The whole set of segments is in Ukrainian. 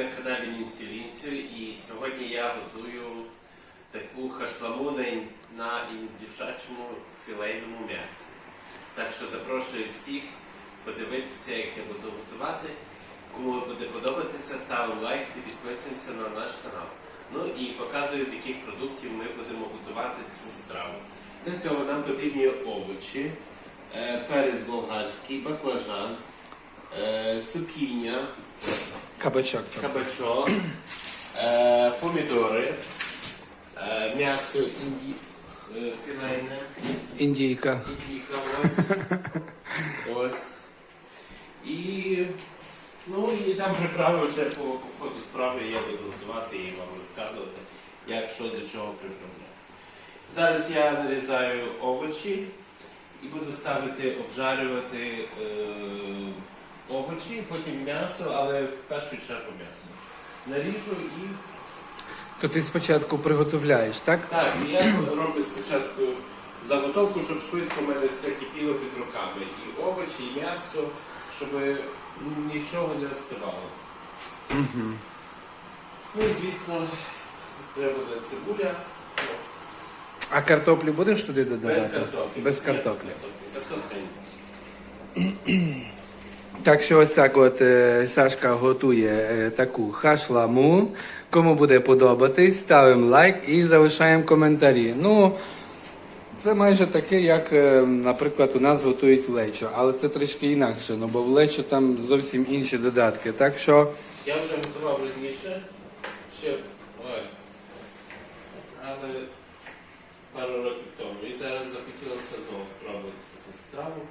на каналі Нінцю Лінцю і сьогодні я готую таку хашламу на, ін- на індюшачому філейному м'ясі. Так що запрошую всіх подивитися, як я буду готувати. Кому буде подобатися, ставимо лайк і підписуємося на наш канал. Ну і показую, з яких продуктів ми будемо готувати цю страву. Для цього нам потрібні овочі, е, перець болгарський, баклажан, е, цукіння, Кабачок кабачок, е, помідори, е, м'ясо інді... е, філейне, Індійка. індійка, ось. ось. І, ну, і там приправи вже по, по ходу справи я буду готувати і вам розказувати, як що до чого приправляти. Зараз я нарізаю овочі і буду ставити обжарювати е, овочі, потім м'ясо, але в першу чергу м'ясо. Наріжу і То ти спочатку приготовляєш, так? так, і я роблю спочатку заготовку, щоб швидко в мене все кипіло під руками. І овочі, і м'ясо, щоб нічого не остивало. Угу. Ну і звісно, треба буде цибуля. А картоплю будеш туди додавати? Без картоплі. Без картоплі. Картопля. Так що ось так от е, Сашка готує е, таку хашламу. Кому буде подобатись, ставимо лайк і залишаємо коментарі. Ну, це майже таке, як, е, наприклад, у нас готують лечо, але це трішки інакше, ну бо в лечо там зовсім інші додатки. Так що Я вже готував раніше, ще ой, але пару років тому. І зараз захотілося знову спробувати таку страву.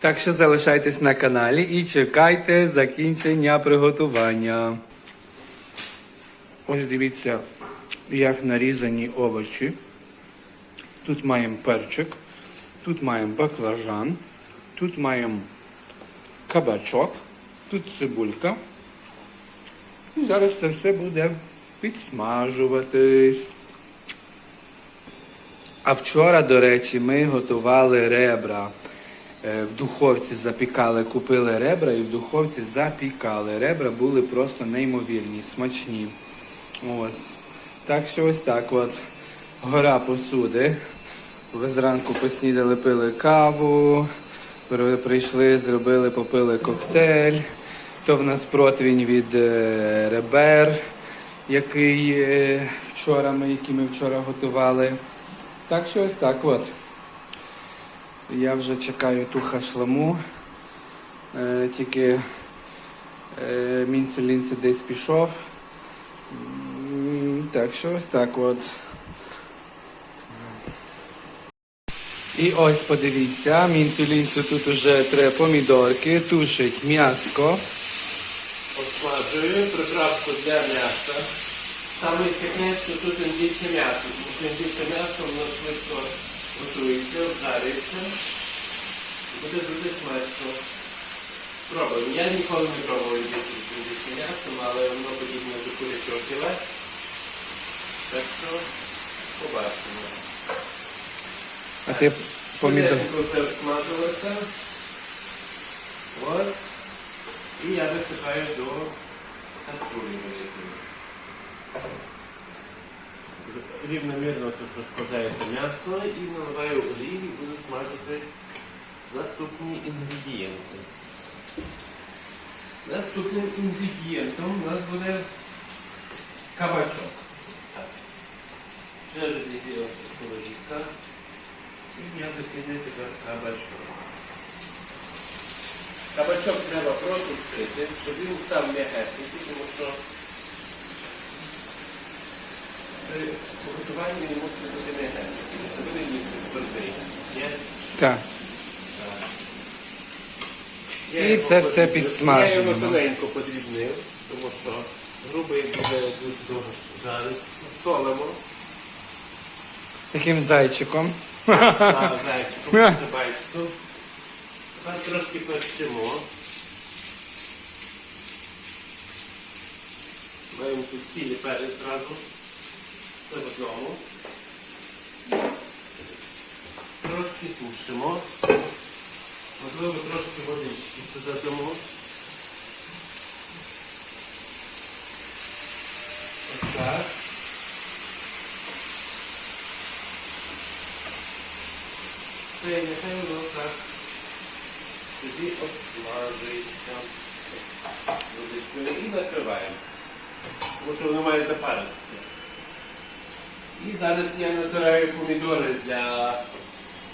Так що залишайтесь на каналі і чекайте закінчення приготування. Ось дивіться, як нарізані овочі. Тут маємо перчик, тут маємо баклажан, тут маємо кабачок, тут цибулька. І зараз це все буде підсмажуватись. А вчора, до речі, ми готували ребра. Е, В духовці запікали, купили ребра і в духовці запікали. Ребра були просто неймовірні, смачні. Ось. Так що ось так от. Гора посуди. Ви зранку поснідали, пили каву, прийшли, зробили, попили коктейль. То в нас противень від е, ребер, який е, вчора ми, який ми вчора готували. Так що ось так от. Я вже чекаю ту хашламу. Е, тільки е, мінцелінце десь пішов. Так що ось так от. І ось подивіться, мінцелінцю тут уже три помідорки, тушить м'яско. Обсмажую приправку для м'яса. Саме секрет, що тут індиче м'ясо, тому що індиче м'ясо воно швидко готується, обжарюється. Буде дуже смачно. Спробуємо. Я ніколи не пробував індичим м'ясом, але воно подібне до курячого філе. Так що побачимо. А ти помідор. Все обсмажилося. Ось. І я висипаю до каструлі великої. Рівномірно тут розкладаєте м'ясо і наливаю олію і буду смажити наступні інгредієнти. Наступним інгредієнтом у нас буде кабачок. Так. Вже розігрілася сковорідка. І я закидаю тепер кабачок. Кабачок треба протушити, щоб він став м'ягесенький, тому що при готуванні він мусить бути м'ягесенький. Це буде їсти твердий. Так. Я І його це все підсмажено. Я його тоненько подрібнив, тому що грубий буде дуже довго жарити. Солимо. Таким зайчиком. А, зайчиком, бачите. Тепер трошки перчимо. Маємо тут цілі перець зразу сиропьону. Трошки тушимо. Можливо, трошки водички сюди дамо. Ось так. Це нехай воно так собі обсмажується. Водичкою і накриваємо. Тому що воно має запаритися. І зараз я натираю помідори для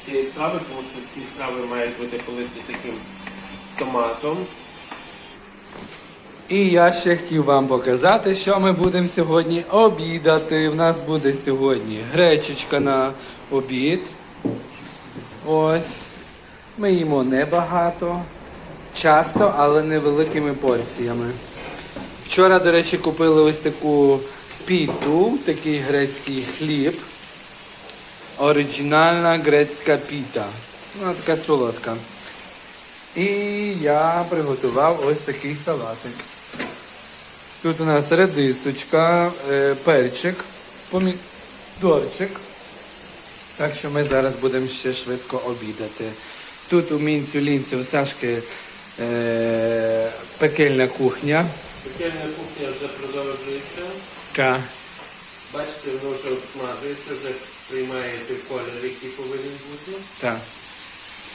цієї страви, тому що ці страви мають бути политі таким томатом. І я ще хотів вам показати, що ми будемо сьогодні обідати. У нас буде сьогодні гречечка на обід. Ось. Ми їмо небагато, часто, але невеликими порціями. Вчора, до речі, купили ось таку піту, такий грецький хліб. Оригінальна грецька піта. Вона така солодка. І я приготував ось такий салатик. Тут у нас редисочка, е, перчик, помідорчик. Так що ми зараз будемо ще швидко обідати. Тут у мінцю лінці у Сашки е, пекельна кухня. Пекельна кухня вже продовжується. Ка. Бачите, воно вже обсмажується, вже приймає той колір, який повинен бути. Та.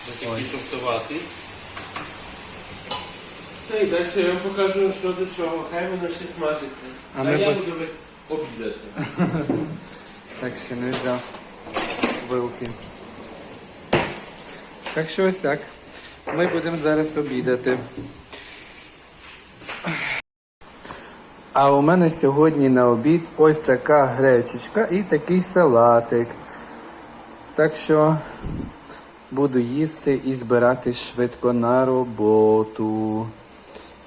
Ось такий жовтуватий. Все, і далі я вам покажу, що до чого. Хай воно ще смажиться. А ми я по- буду обідати. Так ще не взяв вилки. Так що ось так. Ми будемо зараз обідати. А у мене сьогодні на обід ось така гречечка і такий салатик. Так що буду їсти і збиратись швидко на роботу.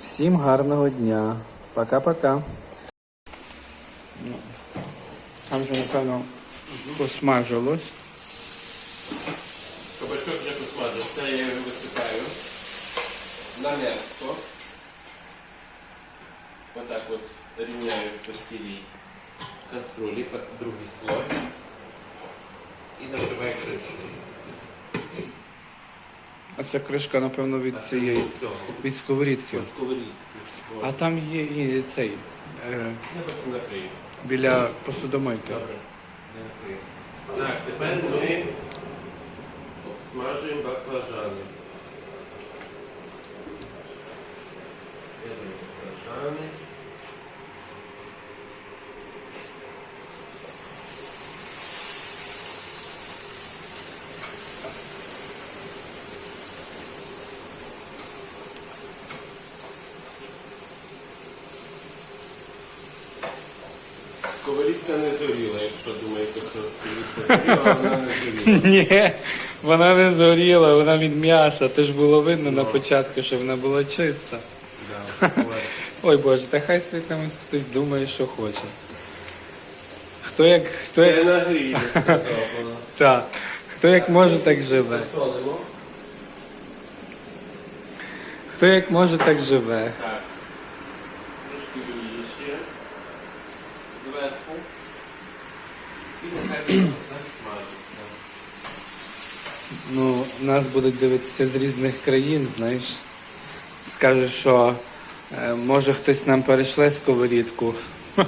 Всім гарного дня. Пока-пока. Там вже, напевно, посмажилось. Кабачок вже посмажився, я його висипаю на м'ясо. Отак от рівняю по цілій каструлі, другий слой. І накриваю кришкою. А ця кришка, напевно, від цієї Від цього. від сковорідки. По. А там є і цей е, Я потім накрию. біля посудомийки. Добре. Накрию. Так, тепер ми обсмажуємо баклажани. Баклажани. Сковорідка не зоріла, якщо думаєте, що сковорідка зоріла, вона не зоріла. Ні, вона не згоріла, вона від м'яса. Теж було видно на початку, що вона була чиста. Да, буває. Ой Боже, та хай собі там хтось думає, що хоче. Хто як, хто Це як, на грілі та, хто як може, так живе. Хто як може, так живе. Так. Трошки олії ще зверху. І нехай воно так смажиться. Ну, нас будуть дивитися з різних країн, знаєш. Скажуть, що е, може хтось нам перейшле сковорідку.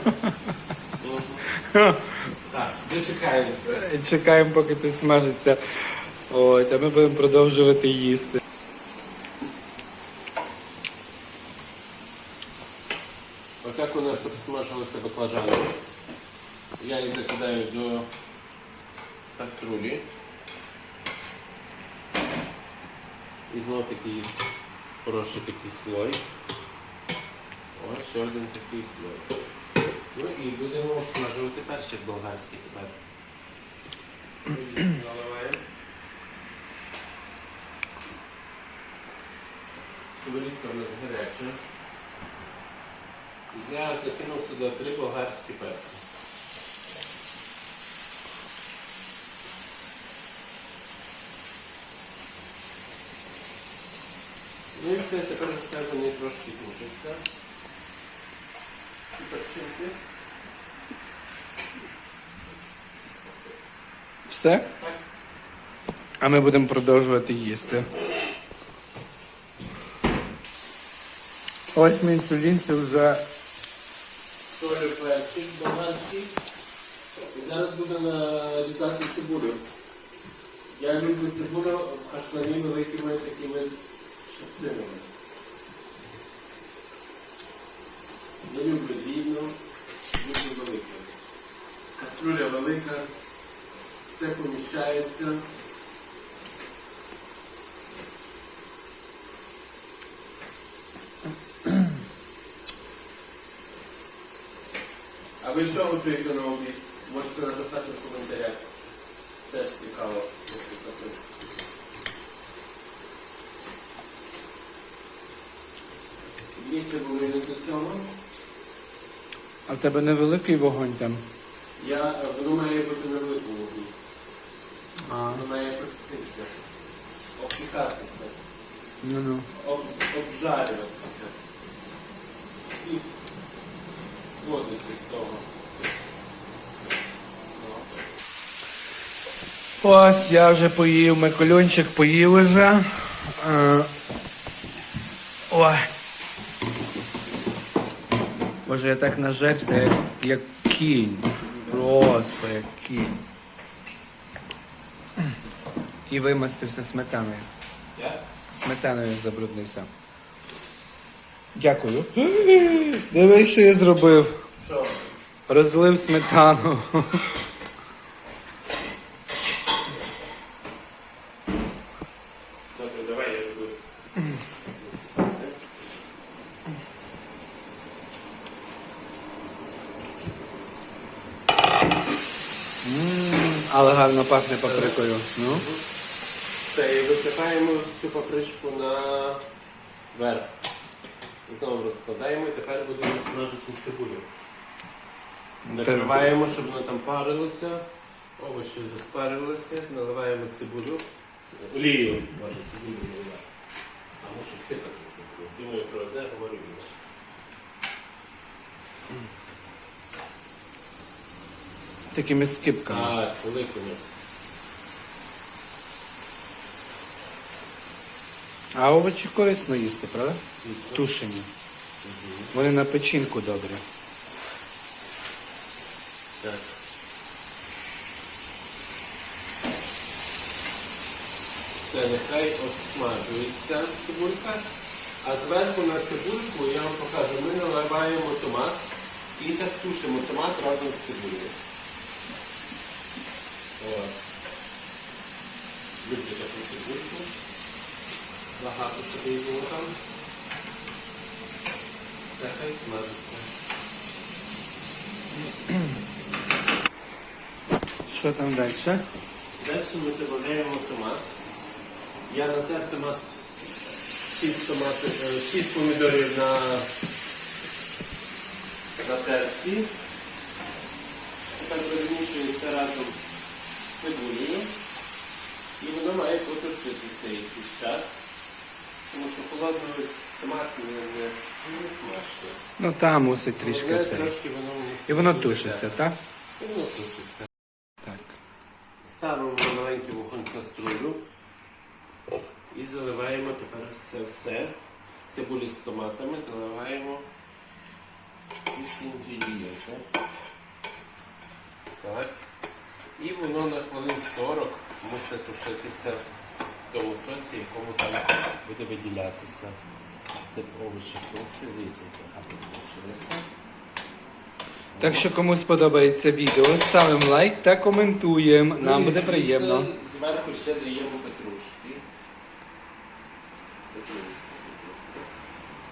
Так, дочекаємося. Чекаємо, поки це смажиться. Ось, а ми будемо продовжувати їсти. Отак у нас смажилися баклажани. Я їх закидаю до каструлі. І знову такий хороший такий слой. Ось ще один такий слой. Ну і будемо обсмажувати перчик болгарський тепер. Наливаємо. Сковорідка в нас гаряча. Я закинув сюди три болгарські перці. Ну і все, тепер вони трошки тушаться. І перчинки. Все? А ми будемо продовжувати їсти. Ось мій інсулін це вже Солю перчик. перчик. І зараз буду нарізати цибулю. Я люблю цибулю в хашлані великими такими частинами. Не люблю дрібно, люблю велику. Каструля велика, все поміщається. А ви що готуєте на обід? Можете написати Дві цибулини до цього. А в тебе невеликий вогонь там. Я, воно має бути на великому вогні. А, Воно має пектися, обпікатися, ну ну. об, обжарюватися. І сходити з того. Ось я вже поїв, Миколюнчик поїв уже. Е, Ой. Боже, я так нажерся, як, як кінь. Просто як кінь. І вимастився сметаною. Сметаною забруднився. Дякую. Дивись, що я зробив. Розлив сметану. Добре, давай я буду. М, Але гарно пахне паприкою. Ну. Це і висипаємо цю папричку на верх. Знову розкладаємо і тепер будемо смажити цибулю. Накриваємо, щоб воно там парилося. Овочі вже спарилися, наливаємо цибулю. Олію, може, цибулю наливати. А мушу всипати цибулю. Думаю, про одне говорю інше. Такими скипками. Так, великими. А овочі корисно їсти, правда? Тушені. Вони на печінку добрі. Так. Це нехай обсмажується цибулька. А зверху на цибульку я вам покажу, ми наливаємо томат і так сушимо томат разом з цибулею. Люблю таку цибульку. Багато собі було там. Це хай смажиться. Що там далі? Далі ми додаємо томат. Я натер томат, 6 томатів, 6 помідорів на, на терці. Тепер перемішується разом з цибулею. І воно має потушитися якийсь час. Тому що холодний томат не, смачно. Ну там мусить трішки трошки воно І воно тушиться, так? І воно тушиться. Так. Ставимо на маленький вогонь каструлю і заливаємо тепер це все. Цибулі з томатами заливаємо ці всі інгредієнти. Так. І воно на хвилин 40 мусить тушитися в тому соці, якому там буде виділятися з цих овочів, фруктів, як гарно. Так що кому сподобається відео, ставимо лайк та коментуємо. Нам буде приємно. Зверху ще даємо. Петрушки.